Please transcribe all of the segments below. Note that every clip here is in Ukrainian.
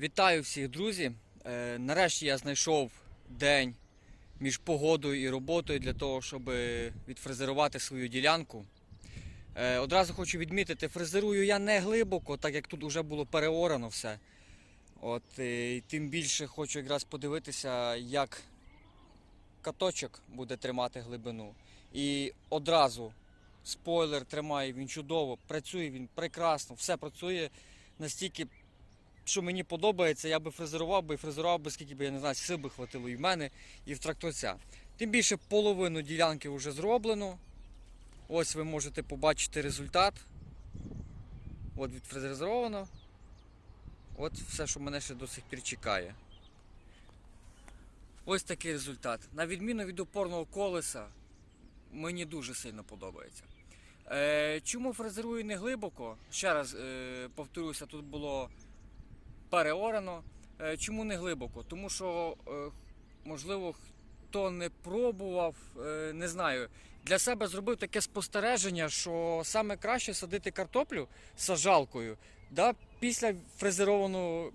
Вітаю всіх, друзі! Е, Нарешті я знайшов день між погодою і роботою для того, щоб відфрезерувати свою ділянку. Е, Одразу хочу відмітити, фрезерую я не глибоко, так як тут вже було переорано все. От, е, і тим більше хочу якраз подивитися, як каточок буде тримати глибину. І одразу спойлер тримає він чудово, працює він прекрасно, все працює настільки що мені подобається, я би фрезерував би і фрезерував би, скільки би, я не знаю, сил би хватило і в мене, і в тракторця. Тим більше половину ділянки вже зроблено. Ось ви можете побачити результат. От відфрезеровано. От все, що мене ще до сих пір чекає. Ось такий результат. На відміну від опорного колеса, мені дуже сильно подобається. Е, чому фрезерую не глибоко? Ще раз е, повторюся, тут було переорано. Е, Чому не глибоко? Тому що, е, можливо, хто не пробував, е, не знаю. Для себе зробив таке спостереження, що саме краще садити картоплю сажалкою да, після фрезерованого,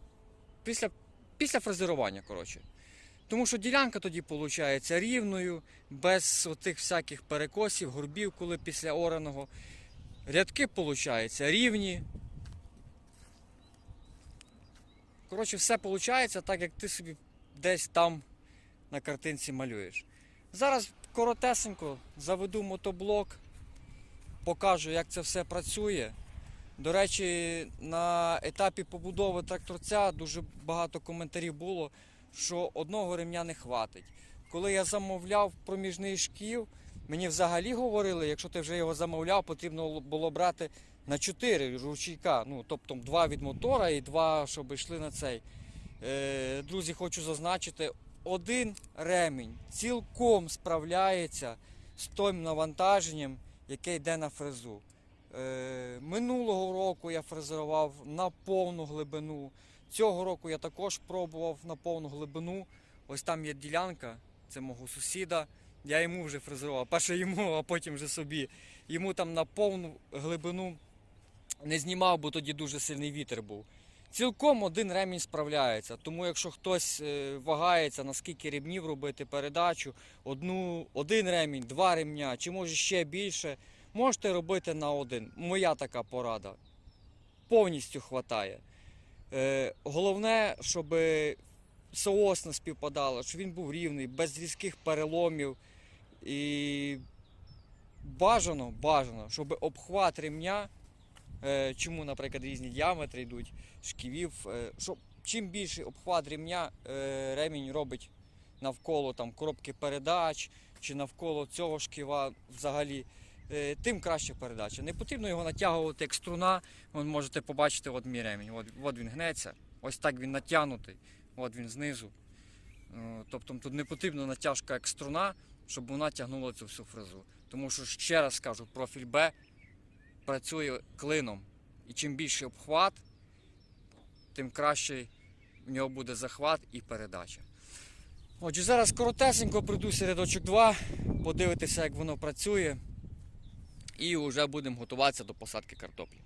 після, після фрезерування. Коротше. Тому що ділянка тоді виходить рівною, без отих всяких перекосів, горбів, коли після ораного. Рядки виходять рівні, Коротше, все виходить так, як ти собі десь там на картинці малюєш. Зараз коротесенько заведу мотоблок, покажу, як це все працює. До речі, на етапі побудови тракторця дуже багато коментарів було, що одного ремня не хватить. Коли я замовляв проміжний шків, мені взагалі говорили, якщо ти вже його замовляв, потрібно було брати на 4 ручейка. Ну, тобто два від мотора і два, щоб йшли на цей. Е, друзі, хочу зазначити, один ремінь цілком справляється з тим навантаженням, яке йде на фрезу. Е, минулого року я фрезерував на повну глибину. Цього року я також пробував на повну глибину. Ось там є ділянка, це мого сусіда. Я йому вже фрезерував. Перше йому, а потім вже собі. Йому там на повну глибину не знімав, бо тоді дуже сильний вітер був. Цілком один ремінь справляється. Тому якщо хтось е, вагається, наскільки ремнів робити передачу, одну, один ремінь, два ремня, чи може ще більше, можете робити на один. Моя така порада. Повністю хватає. Е, головне, щоб соосно співпадало, щоб він був рівний, без різких переломів. І бажано, бажано, щоб обхват ремня Чому, наприклад, різні діаметри йдуть шківів. е, Щоб чим більший обхват ремня е, ремінь робить навколо там, коробки передач чи навколо цього шківа взагалі, е, тим краще передача. Не потрібно його натягувати як струна. Вон можете побачити от мій ремінь. От, от він гнеться. Ось так він натягнутий. От він знизу. Е, Тобто тут не потрібна натяжка як струна, щоб вона тягнула цю всю фрезу. Тому що ще раз скажу, профіль Б працює клином. І чим більший обхват, тим краще в нього буде захват і передача. Отже, зараз коротесенько пройду середочок 2, подивитися, як воно працює, і вже будемо готуватися до посадки картоплі.